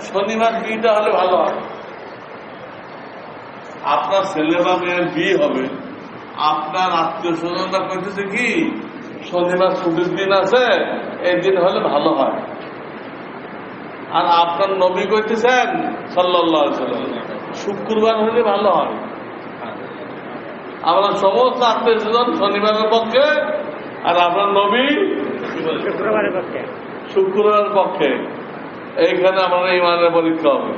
শনিবার বিয়েটা হলে ভালো হয়। আপনার ছেলে বা মেয়ের বিয়ে হবে। আপনার আত্মীয় স্বজনরা কইতেছে কি শনিবার ছুটির দিন আছে এই দিন হলে ভালো হয়। আর আপনার নবী কইতেছেন সাল্লাহ শুক্রবার হলে ভালো হয়। আমরা সমস্ত আত্মীয় স্বজন শনিবারের পক্ষে আর আপনার নবী শুক্রবারের পক্ষে। শুক্রবারের পক্ষে। এইখানে আমাদের ইমানের পরীক্ষা হবে।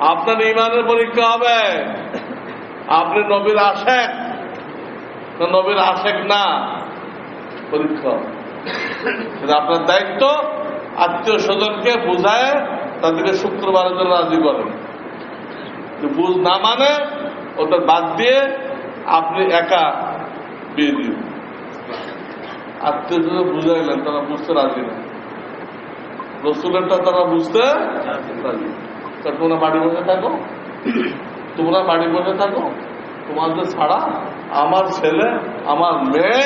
আপনার ইমানের পরীক্ষা হবে। আপনি নবীর আশেক। না, নবীর আশেক না, পরীক্ষা। আপনার দায়িত্ব আত্মীয় স্বজনকে বুঝায়, তাদেরকে শুক্রবারের জন্য রাজি করেন বুঝ না মানে ওটা বাদ দিয়ে আপনি একা বিয়ে দিন আত্মীয় স্বজন বুঝাইলেন, তারা বুঝতে রাজি না। রসুলেরটা তারা বুঝতে তা তোমরা বাড়ি বসে থাকো। তোমরা বাড়ি বসে থাকো। তোমাদের ছাড়া আমার ছেলে আমার মেয়ে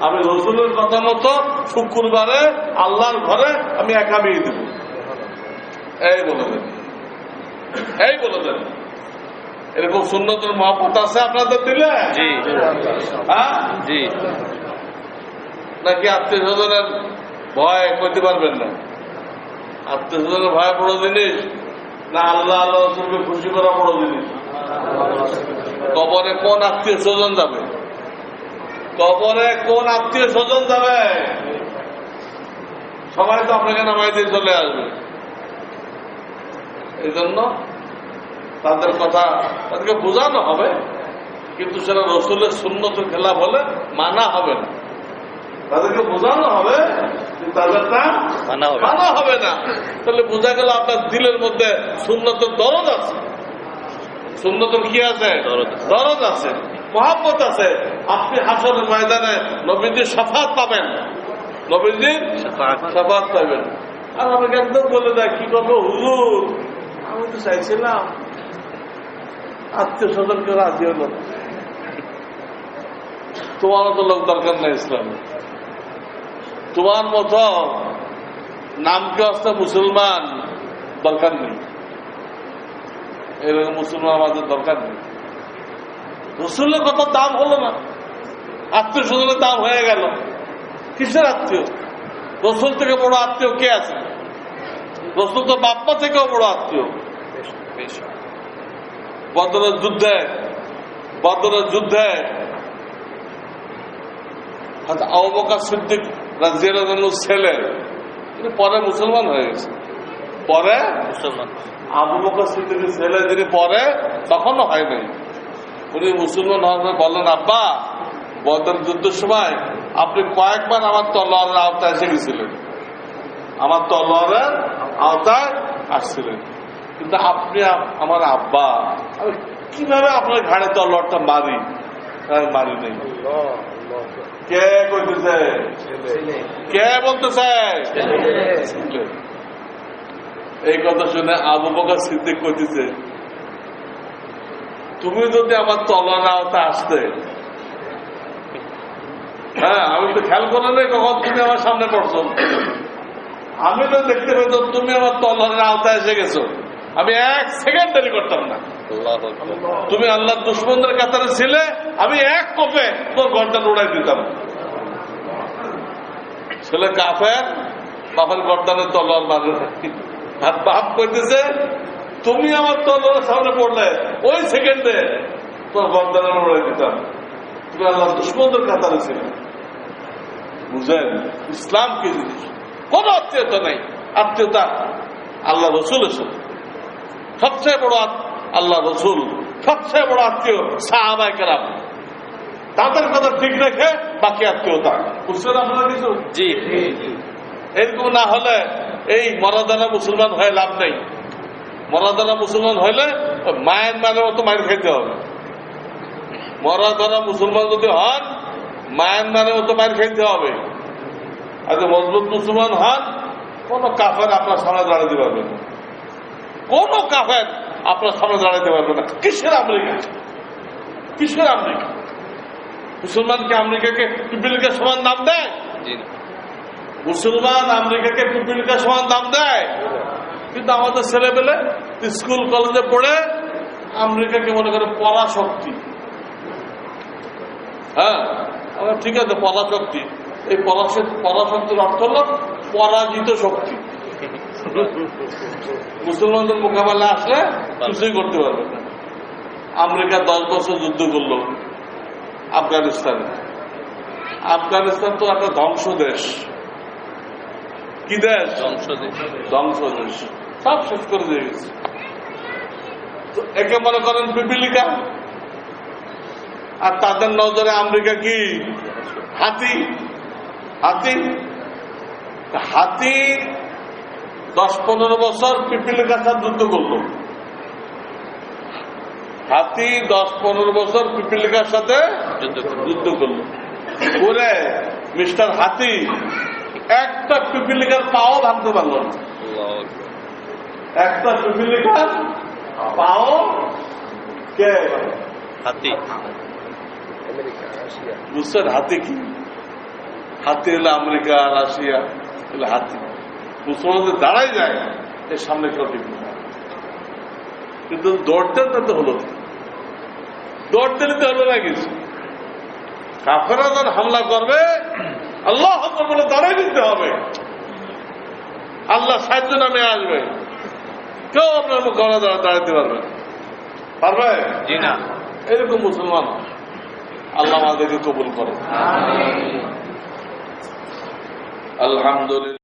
আমি রসুলের কথা মতো শুক্রবারে আল্লাহর ঘরে আমি একা বিয়ে দেব। এই বলে দেন। এই বলে দেন। এরকম সুন্নতের মহব্বত আছে আপনাদের দিলে? জি। হ্যাঁ? জি। নাকি আত্মীয় স্বজনের ভয় করতে পারবেন না? আত্মীয় স্বজনের ভয় বড় জিনিস, না আল্লাহ আল্লাহ খুশি করা বড় জিনিস? কবরে কোন আত্মীয় স্বজন যাবে? কবরে কোন আত্মীয় স্বজন যাবে? সবাই তো আপনাকে নামাই দিয়ে চলে আসবে। এই জন্য তাদের কথা তাদেরকে বোঝানো হবে, কিন্তু সেটা রসুলের শূন্যত খেলাফ হলে মানা হবে না। তাদেরকে বোঝানো হবে তাদেরটা মানা হবে। না। তাহলে বোঝা গেল আপনার দিলের মধ্যে দরদ আছে। কি আছে? দরদ আছে। মহাব্বত আছে। আপনি হাসনের ময়দানে নবীজির সাফাত পাবেন। নবীজির সাফাত। পাবেন। আর আমাকে একদম বলে দেয় কি করব হুজুর আমি তো চাইছিলাম আত্মীয় স্বজনকে রাজি হলো। তোমারও তো লোক দরকার নেই ইসলামে। তোমার মতো নামকে আসতে মুসলমান দরকার নেই। এরকম মুসলমান আমাদের দরকার নেই। রসুলের কত দাম হলো না। আত্মীয় স্বজনের দাম হয়ে গেল। কিসের আত্মীয়? রসুল থেকে বড় আত্মীয় কে আছে? রসুল তো বাপ্পা থেকেও বড় আত্মীয়। বদরের যুদ্ধে বদরের যুদ্ধে আবকা সিদ্দিক রাজিয়াল ছেলে। তিনি পরে মুসলমান হয়ে গেছে। পরে? মুসলমান। আবু বকর সিদ্দিকের ছেলে যিনি পরে তখনও হয় নাই উনি মুসলমান হওয়ার পর বললেন আব্বা বদর যুদ্ধের সময় আপনি কয়েকবার আমার তলোয়ারের আওতায় এসে গেছিলেন। আমার তলোয়ারের আওতায় আসছিলেন। কিন্তু আপনি আমার আব্বা আমি কীভাবে আপনার ঘাড়ে তলোয়ারটা মারি? কে বলতেছে? এই কথা শুনে আবু বকর সিদ্দিক কইতেছে, তুমি যদি আমার তলার আওতা আসতে হ্যাঁ আমি তো খেয়াল করে নেই কখন তুমি আমার সামনে পড়ছো। আমি তো দেখতে পেতাম তুমি আমার তলার আওতায় এসে গেছো। আমি এক সেকেন্ড দেরি করতাম না। তুমি আল্লাহ দুশ্মনদের কাতারে ছিলে, আমি এক কোপে তোর গর্দান উড়াই দিতাম। ছেলে কাফের, বাপের গর্দানে তলোয়ার মারে আর বাপ কইতেছে, তুমি আমার তলোয়ারের সামনে পড়লে, ওই সেকেন্ডে তোর গর্দানে উড়াই দিতাম। তুমি আল্লাহ দুশ্মনদের কাতারে ছিলে। বুঝেন ইসলাম কি জিনিস? কোন আত্মীয়তা নেই। আত্মীয়তা আল্লাহ রসুলের সাথে। সবচেয়ে বড় আত- আল্লাহ রসুল সবচেয়ে বড় আত্মীয় সাহাবাই কেরাম। তাদের কথা ঠিক রেখে বাকি আত্মীয়তা বুঝছেন আপনারা কিছু জি। এরকম না হলে এই মরাদানা মুসলমান হয়ে লাভ নেই। মরাদানা মুসলমান হইলে মায়ের মানে মতো মায়ের খাইতে হবে। মরাদানা মুসলমান যদি হন মায়ের মানে মতো মায়ের খাইতে হবে। আর যদি মজবুত মুসলমান হন কোন কাফের আপনার সামনে দাঁড়াতে পারবে কোন কাফের আপনার সামনে দাঁড়াতে পারবে না। কিসের আমেরিকা? কিসের আমেরিকা? মুসলমানকে আমেরিকাকে বিলকে সমান দাম দেয়? মুসলমান আমেরিকাকে পিপিলিকা সমান দাম দেয়? কিন্তু আমাদের ছেলেবেলে স্কুল কলেজে পড়ে আমেরিকাকে মনে করে পরাশক্তি। হ্যাঁ ঠিক আছে পরাশক্তি। এই পরাশক্তি পরাশক্তির অর্থ হল পরাজিত শক্তি। মুসলমানদের মোকাবেলা আসলে কিছুই করতে পারবে না। আমেরিকা দশ বছর যুদ্ধ করল আফগানিস্তানে। আফগানিস্তান তো একটা ধ্বংস দেশ কি দেশ? সংসদে ধ্বংস দেশ সব শেষ করে দিয়ে গেছে। তো একে মনে করেন পিপিলিকা। আর তাদের নজরে আমেরিকা কি? হাতি। হাতি? হাতি দশ পনেরো বছর পিপিলিকার সাথে যুদ্ধ করল। হাতি দশ পনেরো বছর পিপিলিকার সাথে যুদ্ধ করল। যুদ্ধ করল করে মিস্টার হাতি একটা পিপিলিকার পাও ভাঙতে পারল না। একটা পিপিলিকার পাও কে? হাতি। বুঝছেন হাতি কি? হাতি হলো আমেরিকা রাশিয়া হলো হাতি। মুসলমানদের দাঁড়াই যায় এর সামনে কেউ টিকবে না। কিন্তু দৌড়তে তো হলো। দৌড়তে নিতে হলো না কিছু। কাফেরা যখন হামলা করবে আল্লাহ বলে দাঁড়াই দিতে হবে। আল্লাহ সাহায্য নামে আসবে। কেউ আপনার মোকাবেলা দাঁড়া দাঁড়াতে পারবে পারবে? জি না। এরকম মুসলমান আল্লাহ আমাদেরকে কবুল করে। আলহামদুলিল্লাহ।